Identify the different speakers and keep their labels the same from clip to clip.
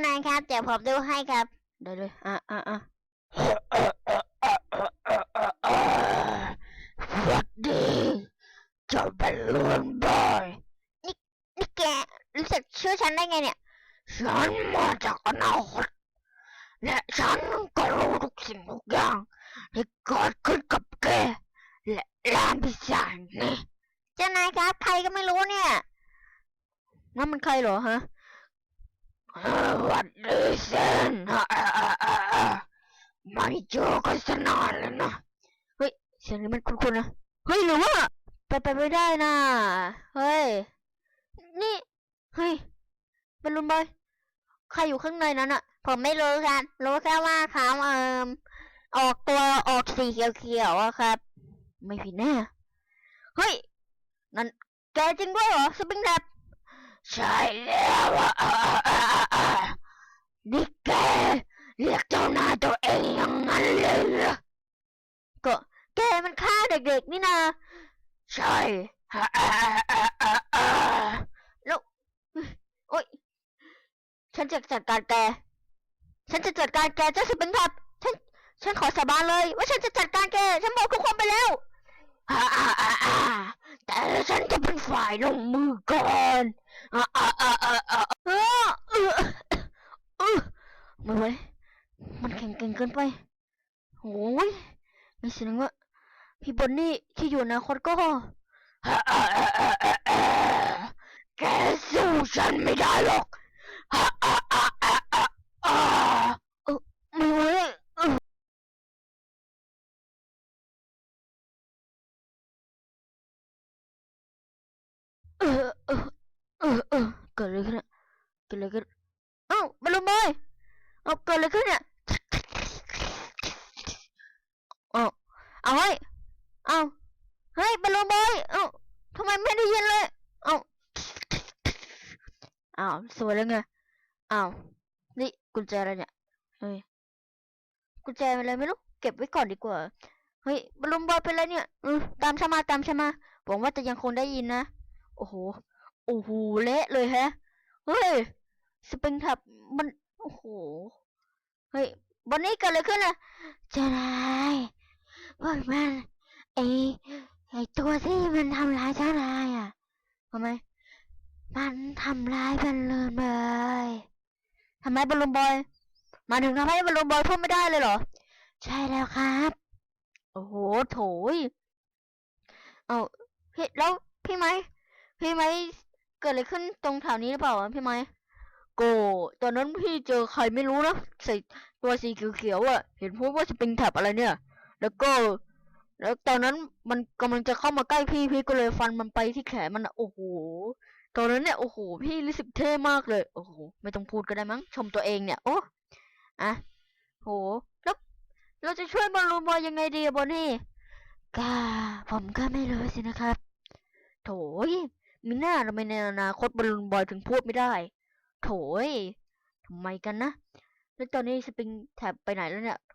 Speaker 1: เจ้
Speaker 2: นายครับ เดี๋ยวผมดูให้ครับ
Speaker 1: ได้เลยอะอะอะ
Speaker 2: สวัสดีเจ้าบอลลูนบอยนี่นี่แกรู้สึกชื่อฉันได้ไงเนี่ย ฉันมาจากอนาคตและฉันก็รู้ทุกสิ่งทุกอย่างที่เกิดขึ้นกับแกและร้านพิซซ่านี่เจ้านายครับใครก็ไม่รู้เนี่ย
Speaker 1: นั่นมันใครเหรอฮะ
Speaker 2: วัสดีเซนไม่เจอกันสนานแล้วนะ
Speaker 1: เฮ้ยเสียงนี้มันคุ้นๆนะเฮ้ยหรือว่าไปไปไม่ได้นะเฮ้ยนี่เฮ้ยบอลลูนบอยใครอยู่ข้างในนั้นอะ
Speaker 2: ผมไม่รู้ครับรู้แค่ว่าเขาเอ่มออกตัวออกสีเขียวๆอะครับ
Speaker 1: ไม่ผิดแน่เฮ้ยนั่นแกจริงด้วยเหรอสปริงแลบ
Speaker 2: ใช่แล้วอะนี่แกเรียกเจ้านายตัวเองอย่างนั้นเลยเหรอ
Speaker 1: ก็แกมันฆ่าเด็กๆนี่นา
Speaker 2: ใช่
Speaker 1: โอ๊ยฉันจะจัดการแก ฉันจะจัดการแกเจ้าสปริงแลบฉัน ฉันขอสาบานเลย ว่าฉันจะจัดการแก ฉันบอกทุกคนไปแล้ว
Speaker 2: แต่ฉันจะเป็นฝ่ายลงมือก่อน
Speaker 1: เออเออเออเออเออไม่ไหวมันแข็งเก่งเกินไปโอ้ยม่แสดงว่าพี่บอนนี่ที่อยู่อนาคตก็
Speaker 2: แกสู้ฉันไม่ได้หรอก
Speaker 1: ไม่ไหวเออเออเออเออเออเกิดอะไรขึ้นอะเกิดอะไรขึ้นเอ้าบอลลูนบอยเอาเกิดอะไรขึ้นเนี่ยเอ้าเอาเฮ้ยเอ้าเฮ้ยบอลลูนบอยเอ้าทำไมไม่ได้ยินเลยเอ้าอ้าวสวยแล้วไงอ้าวนี่กุญแจอะไรเนี่ยเฮ้ยกุญแจอะไรไม่รู้เก็บไว้ก่อนดีกว่าเฮ้ยบอลลูนบอยเป็นไรเนี่ยอืมตามฉันมาตามฉันมาหวังว่าจะยังคงได้ยินนะโอ้โหโอ้โหเละเลยแฮะเฮ้ย สปริงทับมัน โอ้โห เฮ้ยบอนนี่เกิดอะไรขึ้นอะ
Speaker 2: เจ้านายพวกมันไอไอตัวที่มันทำร้ายเจ้านายอะ
Speaker 1: ทำไม
Speaker 2: มันทำร้ายบอลลูนบอย
Speaker 1: ทำไมบอลลูนบอยมาถึงทำให้บอลลูนบอยพูดไม่ได้เลยเหรอ
Speaker 2: ใช่แล้วครับ
Speaker 1: โอ้โหโถยเอาพี่แล้วพี่ไหมพี่ไหมเกิดอะไรขึ้นตรงแถวนี้หรือเปล่าพี่ไหม โกตอนนั้นพี่เจอใครไม่รู้นะใส่ตัวสีเขียวๆอะ เห็นพูดว่าสปริงแท็บอะไรเนี่ย แล้วก็ แล้วตอนนั้นมันกำลังจะเข้ามาใกล้พี่พี่ก็เลยฟันมันไปที่แขนมันอะโอ้โหตอนนั้นเนี่ยโอ้โหพี่รู้สึกเท่มากเลยโอ้โหไม่ต้องพูดก็ได้มั้งชมตัวเองเนี่ยโอ้อะโหแล้วเราจะช่วยบอลลูนบอยยังไงดีบอนนี่
Speaker 2: ก็ผมก็ไม่รู้สินะครับ
Speaker 1: โถยมีหน้าทำไมในอนาคตบอลลูนบอยถึงพูดไม่ได้ โถยทำไมกันนะ แล้วตอนนี้สปริงแท็บไปไหนแล้วเนี่ย โถ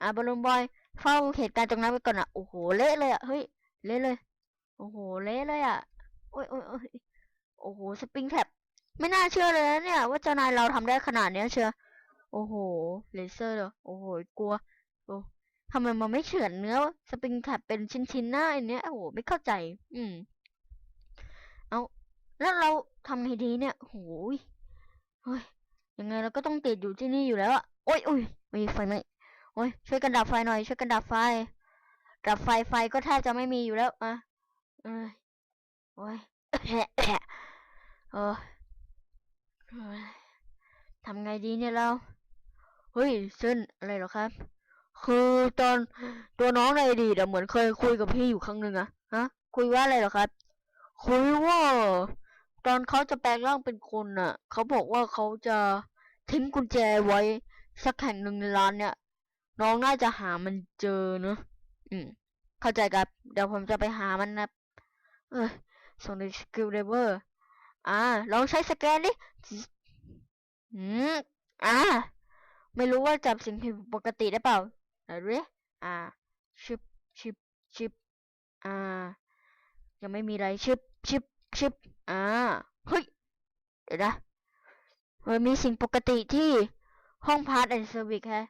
Speaker 1: อะบอลลูนบอย เฝ้าเหตุการณ์ตรงนั้นไว้ก่อนอะ โอ้โห เละเลยอะ เฮ้ย เละเลย โอ้โห เละเลยอะ โอ้ยโอ้ยโอ้ยโอ้โห สปริงแท็บไม่น่าเชื่อเลยนะเนี่ย ว่าเจ้านายเราทำได้ขนาดเนี้ยเชียวโอ้โห เลเซอร์เหรอโอ้โห กลัว โอ้ทำไมมันไม่เฉือนเนื้อ สปริงแท็บเป็นชิ้นๆหน้าอันเนี้ย โอ้โห ไม่เข้าใจ อืม แล้วเราทำไงดีเนี่ยโหยเฮ้ยยังไงเราก็ต้องติดอยู่ที่นี่อยู่แล้วอะโอ้ยโอ้ยมีไฟไหมโอ้ยช่วยกันดับไฟหน่อย ช่วยกันดับไฟ ดับไฟไฟก็แทบจะไม่มีอยู่แล้วอะเอ้ยโอ้ยเออเฮ้ยทำไงดีเนี่ยเรา เฮ้ยเส้นอะไรหรอครับ คือตอนตัวน้องในอดีตอะเหมือนเคยคุยกับพี่อยู่ครั้งหนึ่งอะฮะ คุยว่าอะไรหรอครับ คุยว่า ตอนเขาจะแปลงร่างเป็นคนน่ะ เขาบอกว่าเขาจะทิ้งกุญแจไว้ สักแห่งหนึ่งในร้านเนี่ย น้องน่าจะหามันเจอเนอะอืม เข้าใจครับ เดี๋ยวผมจะไปหามันนะเออส่งในสกิลเดเวอร์อ่า ลองใช้สแกนดิ อืม อ่า ไม่รู้ว่าจับสิ่งผิดปกติได้เปล่าไหนดูดิอ่า ชิบ ชิบ ชิบ อ่า ยังไม่มีอะไร ชิบ ชิบ ชิบ อ่า เฮ้ย เดี๋ยวนะมันมีสิ่งปกติที่ห้องพาร์ทแอนด์เซอร์วิสแฮะ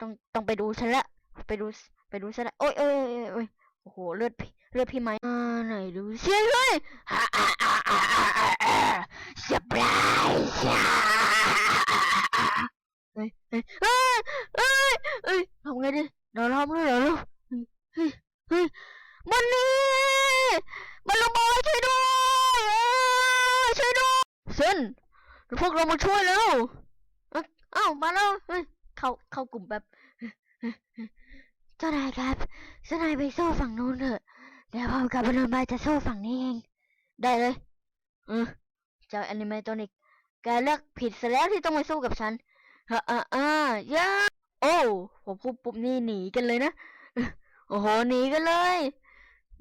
Speaker 1: ต้องต้องไปดูฉันละ ไปดูไปดูฉันละ โอ้ยโอ้ยโอ้ยโอ้โห เลือดพี่เลือดพี่ไหมอ่าไหนดูสิเฮ้ย
Speaker 2: ฮ่าฮ่าฮ่าฮ่าฮ่าฮ่าเซอร์ไพรส์
Speaker 1: เฮ้ยเฮ้ยเฮ้ยเฮ้ยเฮ้ยทำไงดีเดี๋ยวเราเดี๋ยวเราเฮ้ยเฮ้ยมันนี่มันระเบิดช่วยด้วยเอ้ยช่วยด้วย เซนพวกเรามาช่วยแล้วเอ้ามาแล้วเข้าเข้ากลุ่มแบบ
Speaker 2: เจ้านายครับเจ้านายไปสู้ฝั่งนู้นเถอะ เดี๋ยวผมกับบอลลูนบอยจะสู้ฝั่งนี้เอง
Speaker 1: ได้เลยเออเจ้าแอนิเมตอนิกแกเลือกผิดซะแล้วที่ต้องมาสู้กับฉันฮ่าอ่าอ่าย่าโอ้ผมพูดปุ๊บนี่หนีกันเลยนะ โอ้โหหนีกันเลย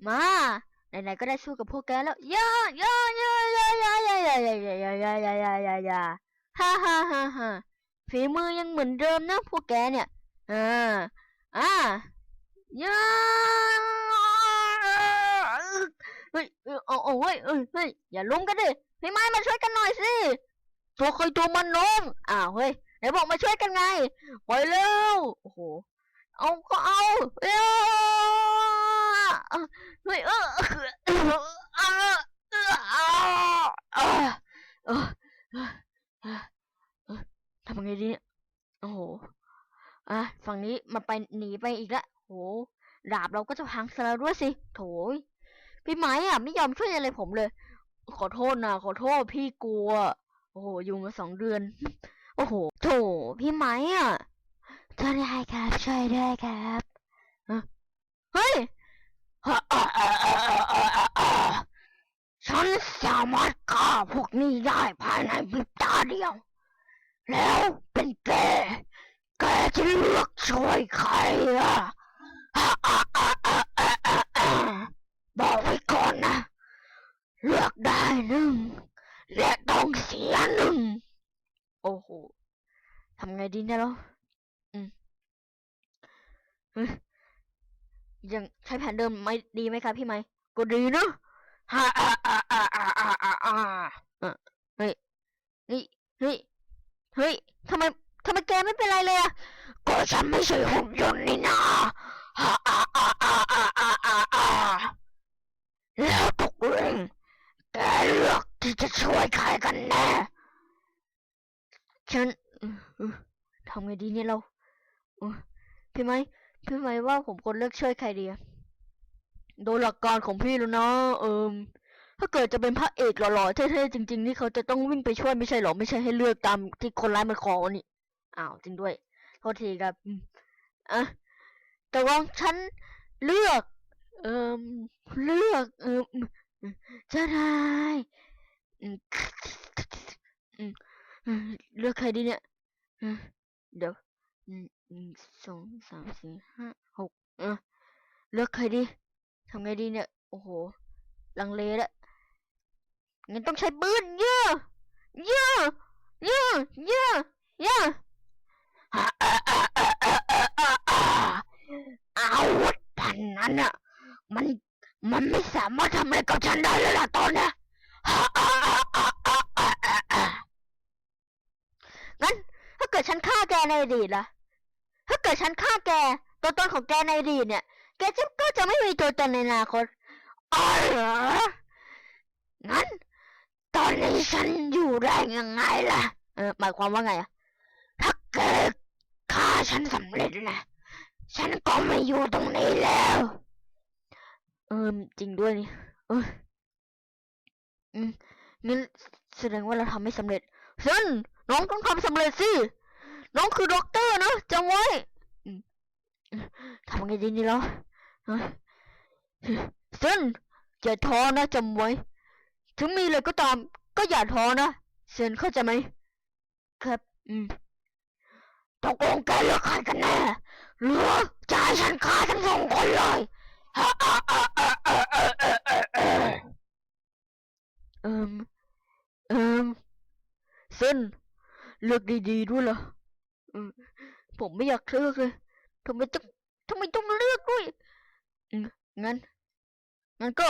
Speaker 1: มา ไหนๆก็ได้สู้กับพวกแกแล้วย่าย่าย่าย่าย่าย่าย่าย่าย่าย่าย่าย่าย่าย่าย่าฮ่าฮ่าฮ่าฮ่าฝีมือยังเหมือนเดิมนะพวกแกเนี่ยอ่าอ่าย่าเฮ้ยเออเอาเอเฮ้ยเฮ้ยอย่าลุมกันดิพี่ไม้มาช่วยกันหน่อยสิตัวใครตัวมันน้องอ้าวเฮ้ยไหนบอกมาช่วยกันไงไปเร็วโอ้โหเอาก็เอาเอ้ ยเฮ้ยเออเออเออเออเออทำไงดีเนี่ยโอ้โหอะฝั่งนี้มันไปหนีไปอีกละโหดาบเราก็จะพังซะแล้วด้วยสิโถยพี่ไม้อะ ไม่ยอมช่วยอะไรผมเลย ขอโทษนะขอโทษพี่กลัว โอ้โหอยู่มาสองเดือน โอ้โหโถพี่ไม้อะ
Speaker 2: เจ้านายครับช่วยด้วยครับ
Speaker 1: เฮ้ย
Speaker 2: ฉันสามารถฆ่าพวกนี้ได้ภายในพริบตาเดียว แล้วเป็นแก แกจะเลือกช่วยใครอะบอกไว้ก่อนนะ เลือกได้หนึ่งและต้องเสียหนึ่ง
Speaker 1: โอ้โหทำไงดีเนี่ยเราอืม ยยังใช้แผนเดิมไม่ดีไหมครับพี่ไม้ก็ดีนะ
Speaker 2: ฮ่าอ่าอ่าอ่าอ่าอ่าอ่าอ่า
Speaker 1: เฮ้ยเฮ้ยเฮ้ยทำไมทำไมแกไม่เป็นไรเลยอะ
Speaker 2: ก็ฉันไม่ใช่หุ่นยนต์นี่นะฮ่าอ่าอ่าอ่าอ่าอ่าอ่าอ่าแล้วตกลงแกเลือกที่จะช่วยใครกันแน่
Speaker 1: ฉันเอ่อเอ่อทำไงดีเนี่ยเราเอ่อพี่ไม้ พี่ไม้ว่าผมควรเลือกช่วยใครดีอะโดยหลักการของพี่แล้วนะเอิมถ้าเกิดจะเป็นพระเอกหล่อๆเท่ๆจริง ๆ นี่เขาจะต้องวิ่งไปช่วยไม่ใช่หรอไม่ใช่ให้เลือกตามที่คนร้ายมันขอนี่อ้าวจริงด้วยโทษทีครับอะแต่ว่าฉันเลือก เอิมเลือก เอิมจ้านายอืมเลือกใครดีเนี่ยเดี๋ยว หนึ่งสองสามสี่ห้าหกเออเลือกใครดีทำไงดีเนี่ย โอ้โห ลังเลแล้ะงั้นต้องใช้ปืนเยอะเยอะเยอะเยอะเยอะ
Speaker 2: อาวุธพันนั้นอะ มัน มันไม่สามารถทำอะไรกับฉันได้เลยล่ะตอนนี้
Speaker 1: กิดฉันฆ่าแกในอดีตล่ะ ถ้าเกิดฉันฆ่าแก ตัวตนของแกในอดีตเนี่ย แกจะก็จะไม่มีตัวตนในอนาคต
Speaker 2: อ๋อเหรองั้น ตอนนี้ฉันอยู่ได้ยังไงล่ะ
Speaker 1: เออหมายความว่าไงอะ
Speaker 2: ถ้าเกิดฆ่าฉันสำเร็จนะ ฉันก็ไม่อยู่ตรงนี้แล้ว
Speaker 1: เออจริงด้วยนี่ เอออืมงั้นแสดงว่าเราทำไม่สำเร็จซึ่งน้องต้องทำสำเร็จสิ น้องคือด็อกเตอร์นะจำไว้ทำไงดีนี่ล้วซึ่งอย่าท้อนะจำไว้ ถึงมีเลยก็ตาม ก็อย่าท้อนะเซนเข้าใจไหมครับ อืม
Speaker 2: ตกลงแกเลือกใครกันแน่หรือใจฉันฆ่าทั้งสองคนเลย
Speaker 1: เอิมเอิมเซนเลือกดีๆด้วยเหรอ ผมไม่อยากเลือกเลยทำไมต้องทำไมต้องเลือกด้วยงั้นงั้นก็